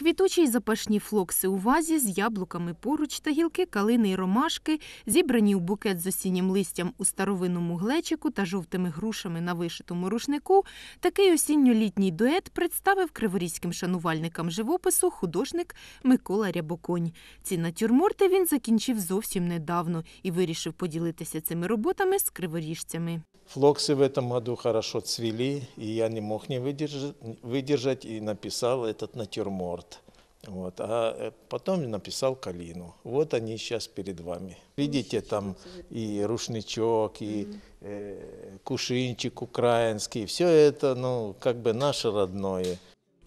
Квітучі й запашні флокси у вазі з яблуками поруч та гілки калини й ромашки, зібрані у букет з осіннім листям у старовинному глечику та жовтими грушами на вишитому рушнику, такий осінньо-літній дует представив криворізьким шанувальникам живопису художник Микола Рябоконь. Ці натюрморти він закінчив зовсім недавно і вирішив поділитися цими роботами з криворіжцями. Флоксы в этом году хорошо цвели, и я не мог не выдержать, выдержать и написал этот натюрморт. Вот. А э, потом написал калину. Вот они сейчас перед вами. Видите, там и рушничок, и э, кушинчик украинский. Все это, ну, как бы наше родное.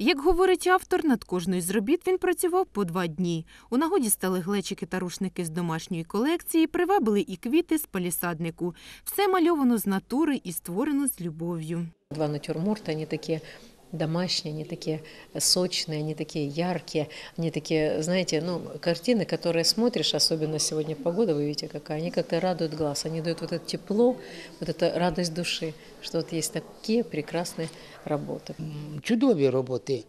Як говорить автор, над кожною з робіт він працював по два дні. У нагоді стали глечики та рушники з домашньої колекції, привабили і квіти з палісаднику. Все мальовано з натури і створено з любов'ю. Два натюрморта, они такие домашние, они такие сочные, они такие яркие, они такие, знаете, ну, картины, которые смотришь, особенно сегодня погода, вы видите какая, они как-то радуют глаз, они дают вот это тепло, вот эту радость души, что вот есть такие прекрасные работы. чудові роботи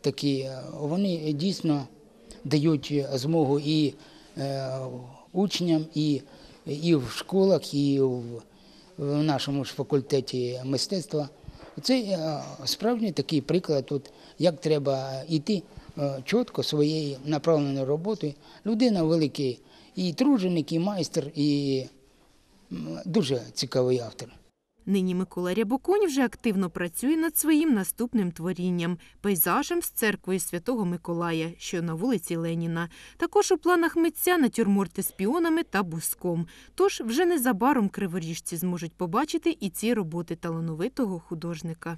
такі. е, Вони дійсно дають змогу і е, учням, і, і в школах, і в, в нашому ж факультеті мистецтва. Це е, справжній такий приклад, тут, як треба йти е, чітко своєю направленою роботою. Людина великий і труженик, і майстер, і дуже цікавий автор. Нині Микола Рябоконь вже активно працює над своїм наступним творінням – пейзажем з церквою Святого Миколая, що на вулиці Леніна. Також у планах митця натюрморти з піонами та буском. Тож вже незабаром криворіжці зможуть побачити і ці роботи талановитого художника.